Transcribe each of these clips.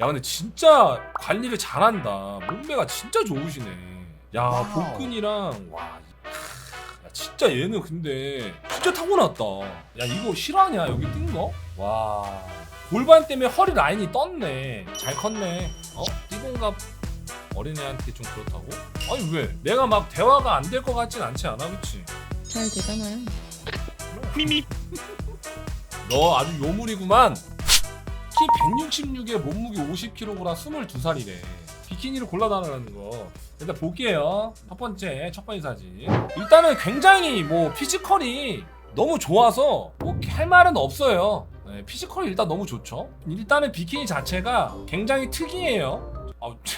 야 근데 진짜 관리를 잘한다. 몸매가 진짜 좋으시네. 야 복근이랑 와. 야, 진짜 얘는 근데 진짜 타고났다. 야 이거 실화냐 여기 뜬 거? 와. 골반 때문에 허리 라인이 떴네. 잘 컸네. 어? 띠공갑 어린애한테 좀 그렇다고? 아니 왜? 내가 막 대화가 안 될 것 같진 않지 않아, 그치? 잘 되잖아요. 너 아주 요물이구만. 키 166에 몸무게 50kg라 22살이래. 비키니를 골라달라는 거. 일단 볼게요. 첫 번째, 첫 번째 사진. 일단은 굉장히 뭐 피지컬이 너무 좋아서 뭐 할 말은 없어요. 네, 피지컬이 일단 너무 좋죠. 일단은 비키니 자체가 굉장히 특이해요. 참.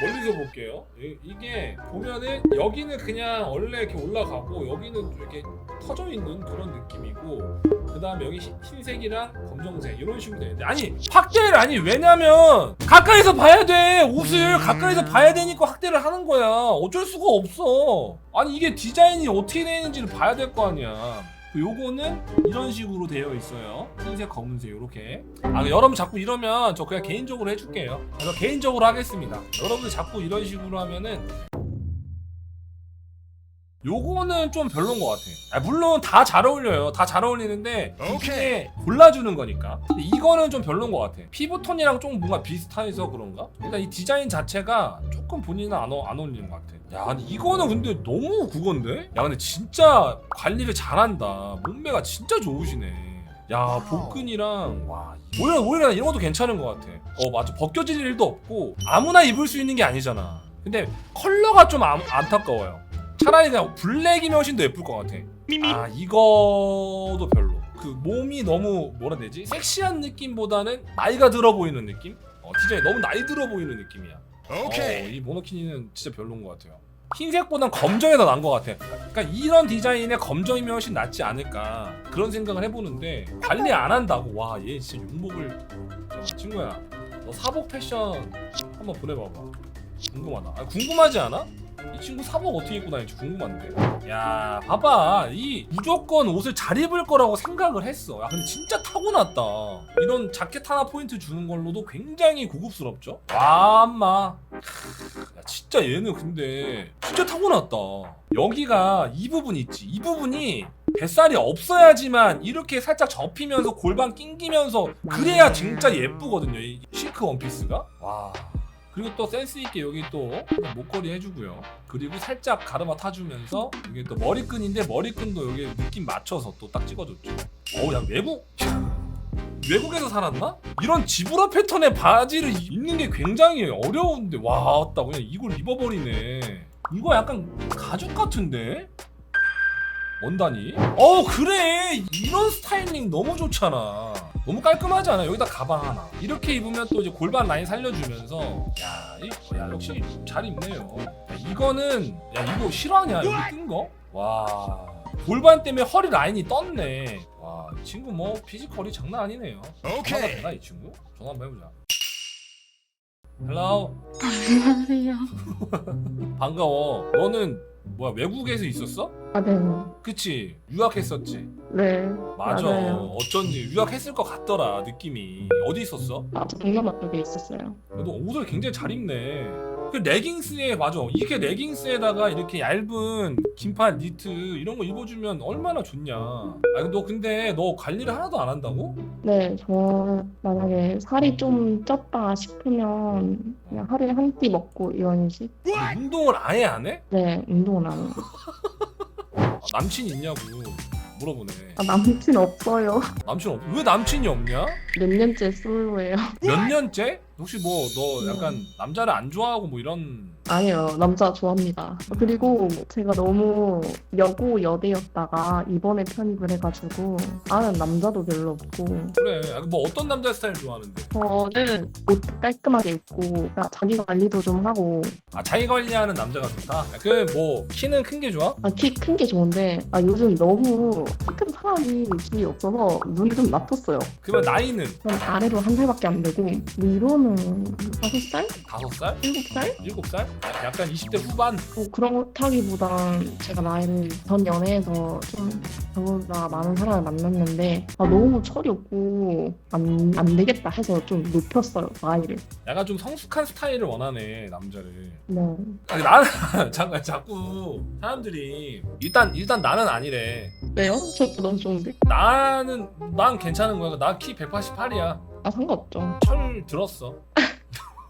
멀리서 볼게요. 이- 이게 보면은 여기는 그냥 원래 이렇게 올라가고 여기는 좀 이렇게 터져 있는 그런 느낌이고 그 다음에 여기 흰- 흰색이랑 검정색 이런 식으로 되는데 아니 확대를 아니 왜냐면 가까이서 봐야 돼. 옷을 가까이서 봐야 되니까 확대를 하는 거야. 어쩔 수가 없어. 아니 이게 디자인이 어떻게 되어 있는지를 봐야 될 거 아니야. 그 요거는 이런 식으로 되어 있어요 흰색 검은색 이렇게 아 여러분 자꾸 이러면 저 그냥 개인적으로 해줄게요 그래서 개인적으로 하겠습니다 여러분들 자꾸 이런 식으로 하면은 요거는 좀 별론 것 같아. 아, 물론 다 잘 어울려요. 다 잘 어울리는데 이게 골라주는 거니까. 근데 이거는 좀 별론 것 같아. 피부톤이랑 좀 뭔가 비슷해서 그런가? 일단 이 디자인 자체가 조금 본인은 안, 어, 안 어울리는 것 같아. 야, 근데 이거는 근데 너무 그건데? 야, 근데 진짜 관리를 잘한다. 몸매가 진짜 좋으시네. 야, 복근이랑 와. 오히려 오히려 이런 것도 괜찮은 것 같아. 어, 맞아. 벗겨질 일도 없고 아무나 입을 수 있는 게 아니잖아. 근데 컬러가 좀 안, 안타까워요. 차라리 그냥 블랙이면 훨씬 더 예쁠 것 같아. 아 이거도 별로. 그 몸이 너무 뭐라 해야 되지? 섹시한 느낌보다는 나이가 들어 보이는 느낌? 어, 디자인 너무 나이 들어 보이는 느낌이야. 어, 이 모노키니는 진짜 별로인 것 같아요. 흰색보단 검정이 더 나은 것 같아. 그러니까 이런 디자인의 검정이면 훨씬 낫지 않을까 그런 생각을 해보는데 관리 안 한다고 와 얘 진짜 용복을 잠깐만, 친구야 너 사복 패션 한번 보내봐봐 궁금하다. 아, 궁금하지 않아? 이 친구 사복 어떻게 입고 다니지 궁금한데. 야, 봐봐. 이 무조건 옷을 잘 입을 거라고 생각을 했어. 야, 근데 진짜 타고났다. 이런 자켓 하나 포인트 주는 걸로도 굉장히 고급스럽죠? 와, 엄마. 야, 진짜 얘는 근데 진짜 타고났다. 여기가 이 부분 있지. 이 부분이 뱃살이 없어야지만 이렇게 살짝 접히면서 골반 낑기면서 그래야 진짜 예쁘거든요. 이 실크 원피스가. 와. 그리고 또 센스 있게 여기 또 목걸이 해주고요. 그리고 살짝 가르마 타주면서 이게 또 머리끈인데 머리끈도 여기 느낌 맞춰서 또 딱 찍어줬죠. 어우 야 외국 외국에서 살았나? 이런 지브라 패턴의 바지를 입는 게 굉장히 어려운데 와따 그냥 이걸 입어버리네. 이거 약간 가죽 같은데? 원단이? 어 그래 이런 스타일링 너무 좋잖아 너무 깔끔하지 않아 여기다 가방 하나. 이렇게 입으면 또 이제 골반 라인 살려주면서. 야, 이, 야. 역시 잘 입네요. 야, 이거는 야 이거 실화냐? 여기 뜬 거? 와. 골반 때문에 허리 라인이 떴네. 와 이 친구 뭐 피지컬이 장난 아니네요. 전화가 되나 이 친구? 전화 한번 해보자. 헬로? 안녕하세요. 반가워. 너는 뭐야 외국에서 있었어? 아, 네. 그치 유학했었지 네. 맞아 맞아요. 어쩐지 유학했을 것 같더라 느낌이 어디 있었어? 아, 저 동남아 쪽에 있었어요. 너 옷을 굉장히 잘 입네 그 레깅스에 맞아 이렇게 레깅스에다가 이렇게 얇은 긴팔 니트 이런 거 입어주면 얼마나 좋냐 아니 너 근데 너 관리를 하나도 안 한다고? 네, 저 만약에 살이 좀 쪘다 싶으면 그냥 하루에 한 끼 먹고 이런 식? 너 운동을 아예 안 해? 네, 운동은 안 해요. 아, 남친 있냐고 물어보네 아, 남친 없어요. 남친 없... 왜 남친이 없냐? 몇 년째 솔로예요. 몇 년째? 혹시 뭐 너 약간 남자를 안 좋아하고 뭐 이런 아니요, 남자 좋아합니다. 그리고 제가 너무 여고 여대였다가 이번에 편입을 해가지고 아는 남자도 별로 없고 그래 아, 뭐 어떤 남자 스타일 좋아하는데 저는 옷 깔끔하게 입고 그러니까 자기 관리도 좀 하고 아 자기 관리하는 남자가 좋다? 그 뭐 키는 큰 게 좋아? 아, 키 큰 게 좋은데 아 요즘 너무 키큰 사람이 기이 없어서 눈이 좀 나빴어요. 그러면 나이는 전 아래로 한 살밖에 안 되고 위로는 다섯 살? 다섯 살? 일곱 살? 일곱 살? 약간 20대 후반? 뭐 그렇다기보단 제가 나이를 전 연애에서 좀 저보다 많은 사람을 만났는데 아, 너무 철이 없고 안, 안 되겠다 해서 좀 높였어요 나이를 약간 좀 성숙한 스타일을 원하네 남자를 네 아니 나는 잠깐 자꾸 사람들이 일단 일단 나는 아니래 왜요? 저도 너무 좋은데 나는 난 괜찮은 거야 나 키 188이야 아 상관없죠. 철 들었어.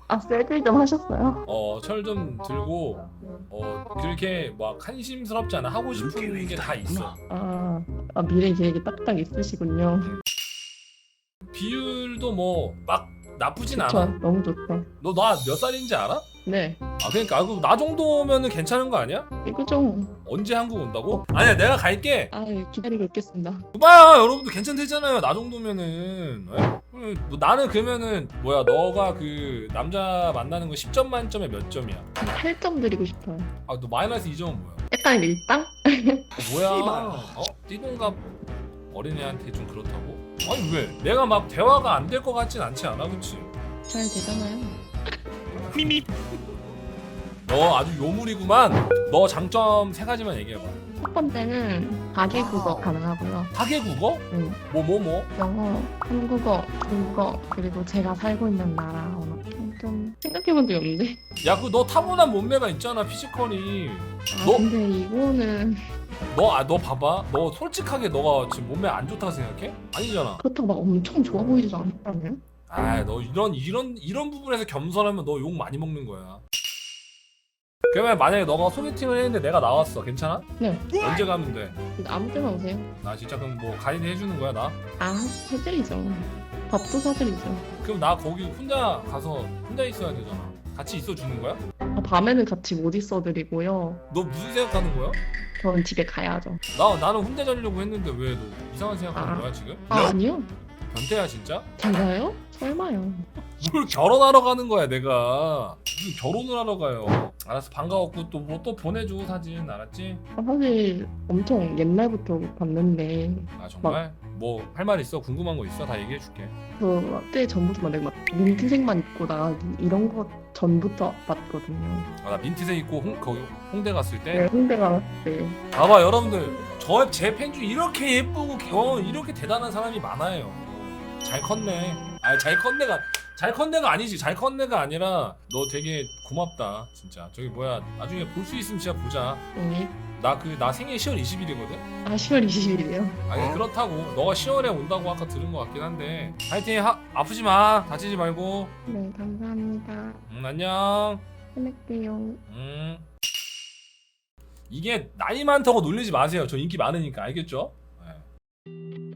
아 셀필 좀 하셨어요? 어 철 좀 들고 어 그렇게 막 한심스럽지 않아? 하고 싶은 게 다 있어. 아, 아 미래 계획이 딱딱 있으시군요. 비율도 뭐 막 나쁘진 좋죠 않아. 너무 좋죠 너나 몇 살인지 알아? 네. 아 그러니까 아, 그럼 나 정도면은 괜찮은 거 아니야? 이거죠 언제 한국 온다고? 아니야 내가 갈게. 아 기다리고 있겠습니다. 봐봐요 여러분들. 괜찮대잖아요 나 정도면은. 에? 음, 뭐 나는 그러면은 뭐야 너가 그 남자 만나는 거 10점 만점에 몇 점이야? 8점 드리고 싶어요 아 너 마이너스 2점은 뭐야? 약간 밀당? 어, 뭐야? 어? 띠동갑 어린애한테 좀 그렇다고? 아니 왜? 내가 막 대화가 안 될 것 같진 않지 않아 그치? 잘 되잖아요 너 아주 요물이구만 너 장점 세 가지만 얘기해봐 첫 번째는 가계 국어 가능하고요 타계국어? 응. 뭐 뭐 뭐? 영어, 한국어, 중국어 그리고 제가 살고 있는 나라 언어 좀 생각해본 적이 없는데 야 그 너 타고난 몸매가 있잖아 피지컬이 아 너? 근데 이거는 너 아 너 봐봐 너 솔직하게 너가 지금 몸매 안 좋다고 생각해? 아니잖아 그렇다고 막 엄청 좋아 보이지도 않다며 아 너 이런 이런 이런 부분에서 겸손하면 너 욕 많이 먹는 거야 그러면 만약에 너가 소개팅을 했는데 내가 나왔어 괜찮아? 네 언제 가면 돼? 아무 때나 오세요 나 진짜 그럼 뭐 가이드 해주는 거야 나? 아 해드리죠 밥도 사드리죠 그럼 나 거기 혼자 가서 혼자 있어야 되잖아 같이 있어 주는 거야? 아, 밤에는 같이 못 있어드리고요 너 무슨 생각하는 거야? 저는 집에 가야죠 나 나는 혼자 자려고 했는데 왜 너 이상한 생각하는 아. 거야 지금? 아 아니요 변태야 진짜? 제가요? 설마요 뭘 결혼하러 가는 거야 내가 무슨 결혼을 하러 가요 알았어 반가웠고 또 뭐 또 보내줘 사진 알았지? 아, 사실 엄청 옛날부터 봤는데 아 정말? 뭐 할 말 있어? 궁금한 거 있어? 다 얘기해 줄게 그때 전부터 막 내가 막 민트색만 입고 나 이런 거 전부터 봤거든요 아나 민트색 입고 홍, 거기 홍대 갔을 때 네, 홍대 갔을 때 봐봐 여러분들 저제 팬 중 이렇게 예쁘고 기- 어, 이렇게 대단한 사람이 많아요 잘 컸네 아 잘 컸네가 잘 컸네가 아니지. 잘 컸네가 아니라 너 되게 고맙다 진짜. 저기 뭐야 나중에 볼 수 있으면 진짜 보자. 네. 나그 나 생일 10월 20일이거든? 아 10월 20일이에요? 아니 그렇다고. 너가 10월에 온다고 아까 들은 것 같긴 한데. 파이팅 하, 아프지 마. 다치지 말고. 네 감사합니다. 음 안녕. 끊을게요. 음 이게 나이 많다고 놀리지 마세요. 저 인기 많으니까. 알겠죠? 네.